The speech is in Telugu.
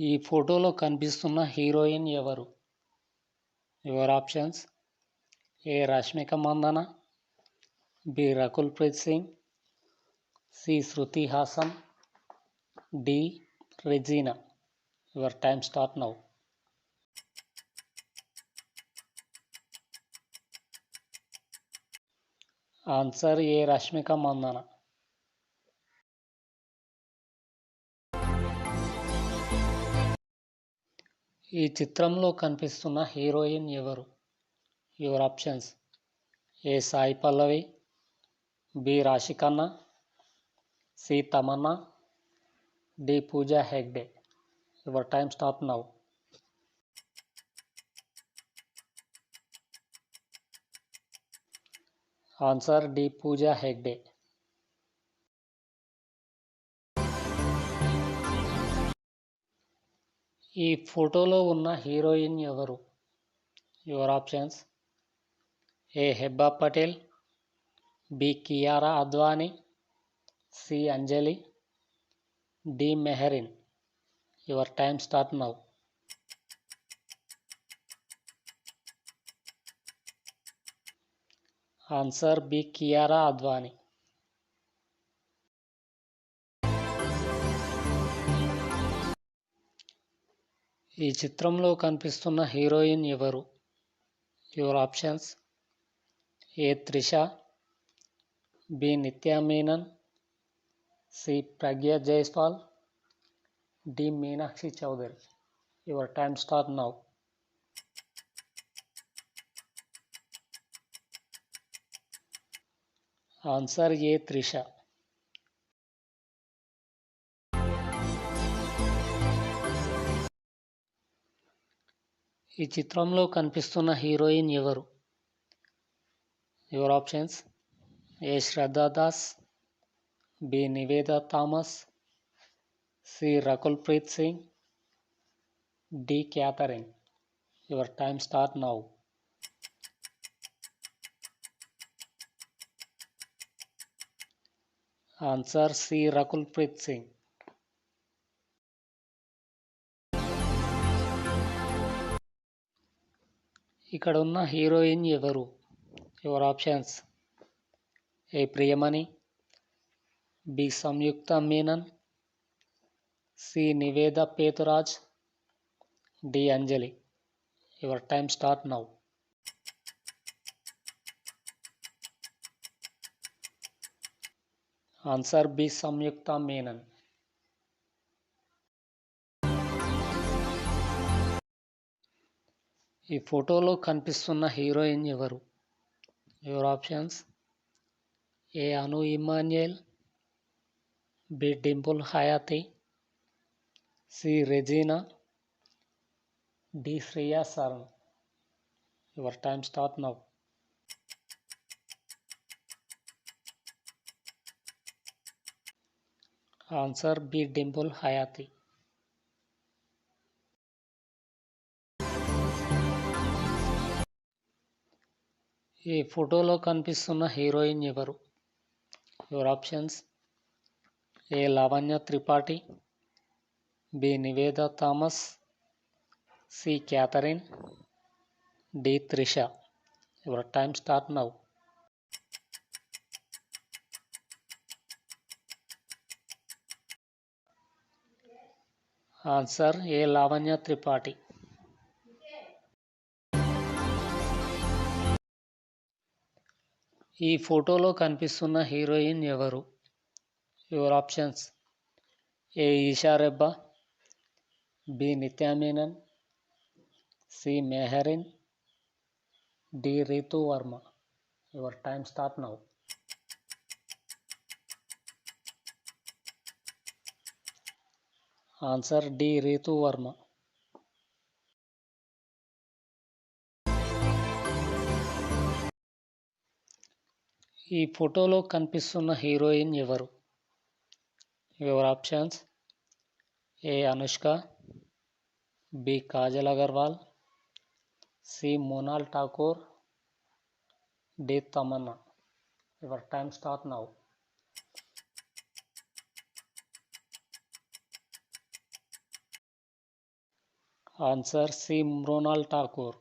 ఈ ఫోటోలో కనిపిస్తున్న హీరోయిన్ ఎవరు? Your options? A Rashmika Mandanna? B Rakul Preet Singh? C Shruti Haasan? D Regina? Your time start now? Answer A Rashmika Mandanna? ఈ చిత్రంలో కనిపిస్తున్న హీరోయిన్ ఎవరు? Your options. A Sai Pallavi B Raashi Khanna C Tamannaah D Pooja Hegde. Your time stop now. Answer D Pooja Hegde. ఈ ఫోటోలో ఉన్న హీరోయిన్ ఎవరు? Your options. A Hebah Patel B Kiara Advani C Anjali D Mehreen. Your time start now. Answer B Kiara Advani. ఈ చిత్రంలో కనిపిస్తున్న హీరోయిన్ ఎవరు? Your options A Trisha B Nithya Menen C Pragya Jaiswal D Meenakshi Chaudhary. Your time start now answer A Trisha. ఈ చిత్రంలో కనిపిస్తున్న హీరోయిన్ ఎవరు? Your options? A Shraddha Das B Nivetha Thomas C Rakul Preet Singh D Catherine. Your time start now. Answer C Rakul Preet Singh. ఇక్కడ ఉన్న హీరోయిన్ ఎవరు? Your options? A Priyamani B Samyuktha Menon C Nivetha Pethuraj D Anjali. Your time start now. Answer B Samyuktha Menon. ఈ ఫోటోలో కనిపిస్తున్న హీరోయిన్ ఎవరు? Your options. A Anu Emmanuel B Dimple Hayathi. C Regina. D Shriya Saran your time start now. Answer B Dimple Hayathi. ఈ ఫోటోలో కనిపిస్తున్న హీరోయిన్ ఎవరు? Your options A Lavanya Tripathi. B Nivetha Thomas. C Catherine. D Trisha. Your time start now answer A Lavanya Tripathi. ఈ ఫోటోలో కనిపిస్తున్న హీరోయిన్ ఎవరు? Your options A Eesha Rebba. B Nithya Menen. C Mehreen. D Ritu Varma. Your time start now answer D Ritu Varma. ఈ ఫోటోలో కనిపిస్తున్న హీరోయిన్ ఎవరు? Your options? A Anushka B Kajal Aggarwal C Monal Thakur D Tamannaah. Your time start now. Answer C Mrunal Thakur.